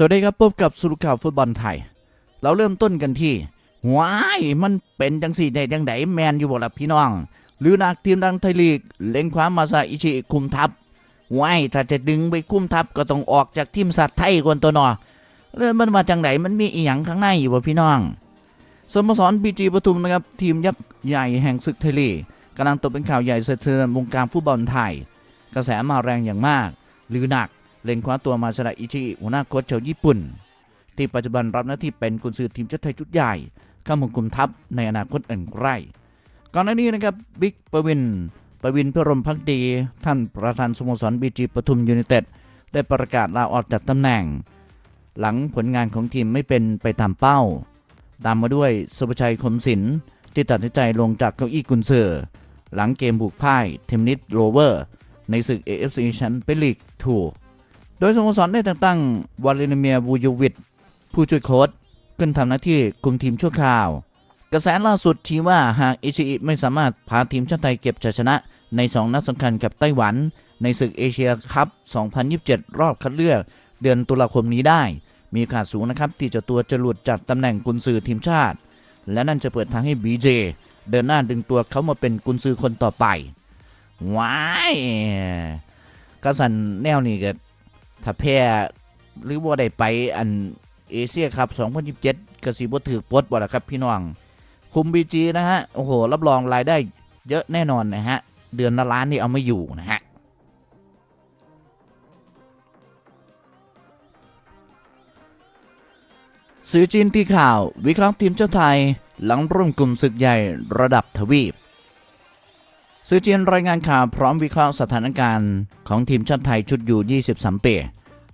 สวัสดีครับพบกับสรุปข่าวฟุตบอลไทย เราเริ่มต้นกันที่ว้ายมันเป็นจังสี่ได้จังไดแมนอยู่บ่ล่ะพี่น้อง หรือนักทีมดังไทยลีก เล็งความมาซาอิชิคุมทัพว้ายถ้าจะดึงไปคุมทัพก็ต้องออกจากทีมสัตว์ไทยก่อนตัวหนอเรื่องมันมาจังไดมันมีอีหยังข้างในอยู่บ่พี่น้องสโมสรบีจีปทุมนะครับทีมยักษ์ใหญ่แห่งศึกไทยลีกกำลังตกเป็นข่าวใหญ่สะเทือนวงการฟุตบอลไทย กระแสมาแรงอย่างมาก หรือหนัก เล็งคว้าตัวมาชนะอิชิหัวหน้าโค้ชชาวญี่ปุ่น ที่ปัจจุบันรับหน้าที่เป็นกุนซือทีมชาติไทยชุดใหญ่ข้ามาคุมทัพในอนาคตอันใกล้ก่อนหน้านี้นะครับบิ๊กปวินปวินเพื่อรมพักดี ท่านประธานสโมสรบีจีปทุมยูไนเต็ดได้ประกาศลาออกจากตำแหน่ง หลังผลงานของทีมไม่เป็นไปตามเป้า ตามมาด้วยสุภชัยคมศิลป์ที่ตัดสินใจลงจากเก้าอี้กุนซือหลังเกมบุกพ่ายเทมนิสโรเวอร์ ในศึก AFC แชมเปี้ยนลีก2 โดยสโมสรได้แต่งตั้งวลาดิเมียร์วูยูวิชผู้ช่วยโค้ชขึ้นทำหน้าที่คุมทีมชั่วคราว กระแสล่าสุดชี้ว่าหากอิชิอิไม่สามารถพาทีมชาติไทยเก็บชัยชนะใน 2 นัดสำคัญกับไต้หวัน ในศึกเอเชียคัพ 2027 รอบคัดเลือก เดือนตุลาคมนี้ได้ มีโอกาสสูงนะครับที่จะตัวจะหลุดจากตำแหน่งกุนซือทีมชาติ และนั่นจะเปิดทางให้บีเจเดินหน้าดึงตัวเขามาเป็นกุนซือคนต่อไปว้ายกระสันแนวนี้ก็ ถ้าแพ้หรือว่าได้ไปอันเอเชียครับ 2027ก็สิบ่ถือปลดบ่ล่ะครับพี่น้อง คุมบีจีนะฮะ โอ้โห รับรองรายได้เยอะแน่นอนนะฮะ เดือนละล้านนี่เอาไม่อยู่นะฮะสื่อจีนที่ข่าว วิเคราะห์ทีมชาติไทย หลังร่วมกลุ่มศึกใหญ่ระดับทวีป สื่อจีนรายงานข่าวพร้อมวิเคราะห์สถานการณ์ของทีมชาติไทยชุดอยู่ 23 ปี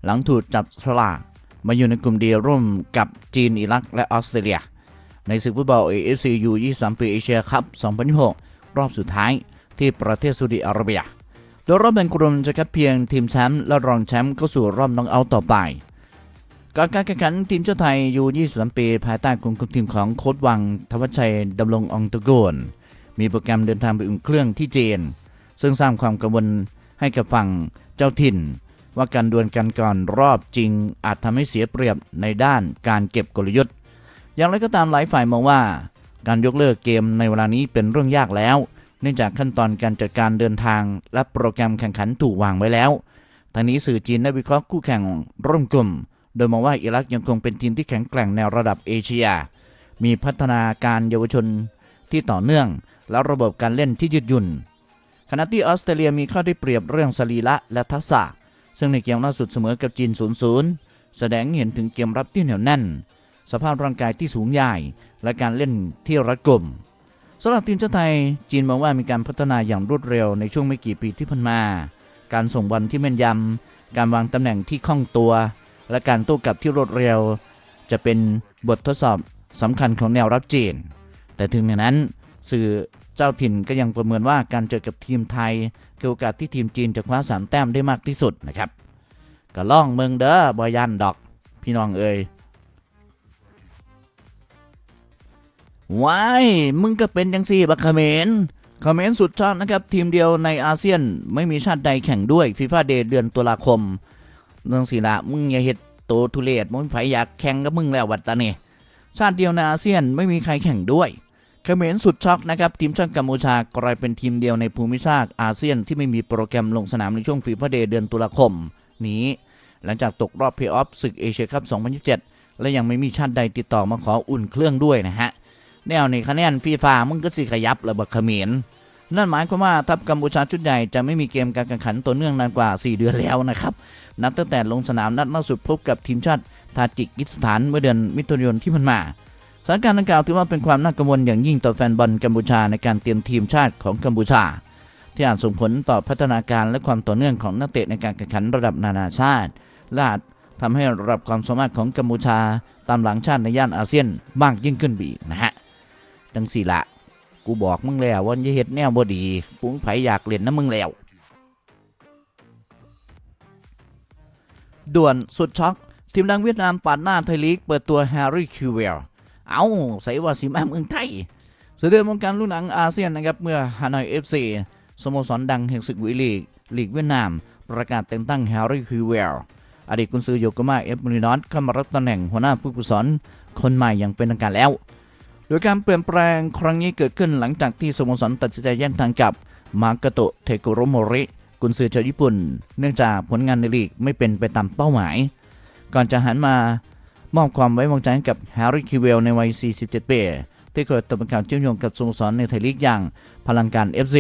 หลังถูกจับสลากมาอยู่ในกลุ่มเดียร่วมกับจีนอิรักและออสเตรเลีย ในศึกฟุตบอล AFC U 23 ปีเอเชียคัพ 2026 รอบสุดท้ายที่ประเทศซาอุดิอาระเบีย โดยรอบแบ่งกลุ่มจะคัดเพียงทีมแชมป์และรองแชมป์เข้าสู่รอบน็อกเอาท์ต่อไปการการแข่งขันทีมชาติไทยยู23 ปี ภายใต้การคุมทีมของโค้ชวัง ทวัชชัยดำรงองตะโกน มีโปรแกรมเดินทางไปอุ่นเครื่องที่จีน ซึ่งสร้างความกังวลให้กับฝั่งเจ้าถิ่น ว่าการดวลกันก่อนรอบจริง อาจทำให้เสียเปรียบในด้านการเก็บกลยุทธ์ อย่างไรก็ตามหลายฝ่ายมองว่า การยกเลิกเกมในเวลานี้เป็นเรื่องยากแล้ว เนื่องจากขั้นตอนการจัดการเดินทาง และโปรแกรมแข่งขันถูกวางไว้แล้วทางนี้สื่อจีนได้วิเคราะห์คู่แข่งร่วมกลุ่ม โดยมองว่าอิรักยังคงเป็นทีมที่แข็งแกร่งในระดับเอเชีย มีพัฒนาการเยาวชน ที่ต่อเนื่อง และระบบการเล่นที่ยืดหยุ่น ขณะที่ออสเตรเลียมีข้อได้เปรียบเรื่องสรีระและทักษะ ซึ่งในเกมล่าสุดเสมอกับจีน 0-0 แสดงเห็นถึงเกมรับที่เหนียวแน่น สภาพร่างกายที่สูงใหญ่และการเล่นที่รัดกุมสำหรับทีมชาติไทยจีนมองว่ามีการพัฒนาอย่างรวดเร็วในช่วงไม่กี่ปีที่ผ่านมา การส่งบอลที่แม่นยำ การวางตำแหน่งที่คล่องตัว และการโต้กลับที่รวดเร็ว จะเป็นบททดสอบสำคัญของแนวรับจีน แต่ถึงอย่างนั้นสื่อเจ้าถิ่นก็ยังประเมินว่าการเจอกับทีมไทยคือโอกาสที่ทีมจีนจะคว้าสามแต้มได้มากที่สุดนะครับก็ล่องเมืองเด้อบอยันดอก พี่น้องเอ้ยว้ายมึงก็เป็นจังซี่บักเขมรเขมรสุดชาตินะครับ ทีมเดียวในอาเซียนไม่มีชาติใดแข่งด้วยฟีฟ่าเดย์เดือนตุลาคมเรื่งสีละมึงอย่าเฮ็ดโตทุเรศมึงไผอยากแข่งกับมึงแล้ววัดตานี่ชาติเดียวในอาเซียนไม่มีใครแข่งด้วย เขมรสุดช็อกนะครับทีมชาติกัมพูชากลายเป็นทีมเดียวในภูมิภาคอาเซียนที่ไม่มีโปรแกรมลงสนามในช่วงฟีฟ่าเดย์เดือนตุลาคม นี้ หลังจากตกรอบเพลย์ออฟศึกเอเชียคัพ 2027 และยังไม่มีชาติใดติดต่อมาขออุ่นเครื่องด้วยนะฮะ แนวนี้คะแนนฟีฟ่ามึงก็สิขยับระเบิดเขมรนั่นหมายความว่าทัพกัมพูชาชุดใหญ่จะไม่มีเกมการแข่งขันต่อเนื่องนานกว่า 4 เดือนแล้วนะครับนับตั้งแต่ลงสนามนัดล่าสุดพบกับทีมชาติทาจิกิสถานเมื่อเดือนมิถุนายนที่ผ่านมา สถานการณ์ดังกล่าวถือว่าเป็นความน่ากังวลอย่างยิ่งต่อแฟนบอลกัมพูชาในการเตรียมทีมชาติของกัมพูชา ที่อาจส่งผลต่อพัฒนาการและความต่อเนื่องของนักเตะในการแข่งขันระดับนานาชาติและอาจทำให้ระดับความสามารถของกัมพูชา ตามหลังชาติในย่านอาเซียนมากยิ่งขึ้นไปอีนะฮะดังสี่ละ กูบอกมึงแล้วว่าอย่าเฮ็ดแนวบ่ดีปุ้งไผอยากเล่นนะมึงแล้วด่วนสุดช็อกทีมดังเวียดนามปาดหน้าไทยลีกเปิดตัวแฮร์รี่คิวเวล เอาใส่ว่าสิมาเมืองไทยเสด็จวงการลูกหนังอาเซียนนะครับเมื่อฮานอยเอฟซีสโมสรดังแห่งศึกวิลีกลีกเวียดนาม ประกาศแต่งตั้งแฮร์รี่คิวเวลอดีตกุนซือโยโกมาเอฟมูรินอสเข้ามารับตำแหน่งหัวหน้าผู้ฝึกสอนคนใหม่อย่างเป็นทางการแล้ว โดยการเปลี่ยนแปลงครั้งนี้เกิดขึ้นหลังจากที่สโมสรตัดสินใจแย่งทางกับมาร์กโตเทโกโรโมริกุนซือชาวญี่ปุ่น เนื่องจากผลงานในลีกไม่เป็นไปตามเป้าหมาย ก่อนจะหันมา มอบความไว้วางใจให้กับแฮร์รี่คิวเวลในวัย 47 ปี ที่เคยตกเป็นข่าวเชื่อมโยงกับสโมสรในไทยลีกอย่างพลังการ FC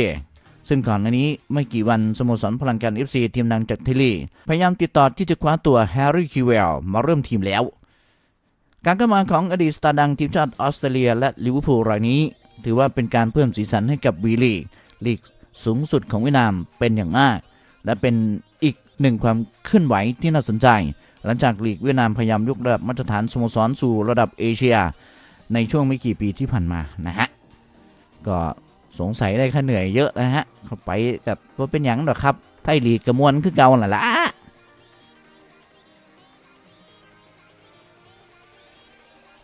ซึ่งก่อนหน้านี้ไม่กี่วันสโมสรพลังการ FC ทีมดังจากไทยลีกพยายามติดต่อที่จะคว้าตัวแฮร์รี่คิวเวลมาเริ่มทีมแล้ว การเข้ามาของอดีตสตาร์ดังทีมชาติออสเตรเลีย และลิเวอร์พูลรายนี้ ถือว่าเป็นการเพิ่มสีสันให้กับวีลีกลีกสูงสุดของเวียดนามเป็นอย่างมาก และเป็นอีกหนึ่งความเคลื่อนไหวที่น่าสนใจ หลังจากลีกเวียดนามพยายามยกระดับมาตรฐานสโมสรสู่ระดับเอเชีย ในช่วงไม่กี่ปีที่ผ่านมานะฮะก็สงสัยได้ค่าเหนื่อยเยอะนะฮะเข้าไปแบบว่าเป็นอย่างหรอครับไทยลีกกระมวลคือเก่าหละละ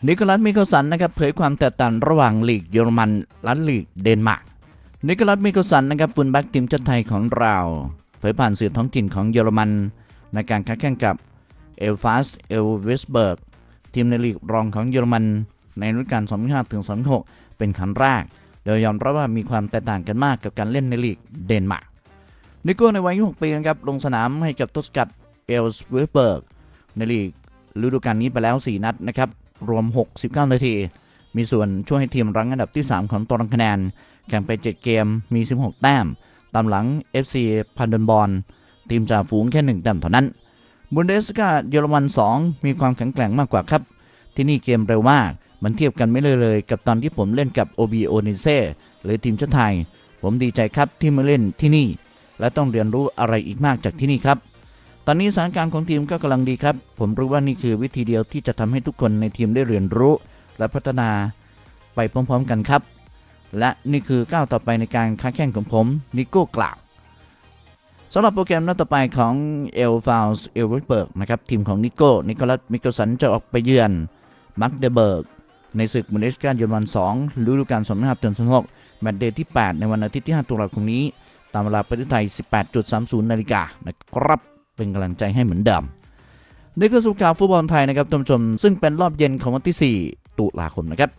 นิโคลัสมิเคิลสันนะครับเผยความแตกต่างระหว่างลีกเยอรมันและลีกเดนมาร์กนิโคลัสมิเคิลสันนะครับฟุตบ็กทีมชาติไทยของเรา เผยผ่านสื่อท้องถิ่นของเยอรมัน ในการค้าแข่งกับ เอลฟาสเอลเวสเบิร์กทีมในลีกรองของเยอรมัน ในฤดูกาล2005ถึง2006 เป็นครั้งแรก โดยยอมรับว่ามีความแตกต่างกันมากกับการเล่นในลีกเดนมาร์กนิโก้ในวัย 26 ปีนะครับลงสนามให้กับตุสกัดเอลสเวเบิร์กในลีกฤดูกาลนี้ไปแล้ว 4 นัดนะครับ รวม 69 นาที มีส่วนช่วยให้ทีมรั้งอันดับที่ 3 ของตารางคะแนน แข่งไป 7 เกมมี 16 แต้ม ตามหลัง FC พันเดนบอลทีมจ่าฝูงแค่ 1 แต้มเท่านั้น บุนเดสกาเยอรมัน 2 มีความแข็งแกร่งมากกว่าครับ ที่นี่เกมเร็วมาก มันเทียบกันไม่เลยเลย กับตอนที่ผมเล่นกับ OB o n i z e หรือทีมชาติไทย ผมดีใจครับที่มาเล่นที่นี่ และต้องเรียนรู้อะไรอีกมากจากที่นี่ครับ ตอนนี้สถานการณ์ของทีมก็กำลังดีครับ ผมรู้ว่านี่คือวิธีเดียวที่จะทำให้ทุกคนในทีมได้เรียนรู้ และพัฒนาไปพร้อมๆกันครับ และนี่คือก้าวต่อไปในการค้าแข่งของผมนิโก้กล่าว สำหรับโปรแกรมนัดต่อไปของเอลฟาวส์เอลเวเบิร์กนะครับทีมของนิโก้นิโคลัสมิเกลสันจะออกไปเยือนมักเดเบิร์กในศึกบุนเดสกาเยอรมัน2ฤดูกาล25ถึง2006แมตช์เดย์ที่ 8 ในวันอาทิตย์ที่ 5 ตุลาคมนี้ ตามเวลาประเทศไทย 18.30 นาฬิกานะครับเป็นกำลังใจให้เหมือนเดิมนี่คือสุขข่าวฟุตบอลไทยนะครับท่านผู้ชมซึ่งเป็นรอบเย็นของวันที่ 4 ตุลาคมนะครับ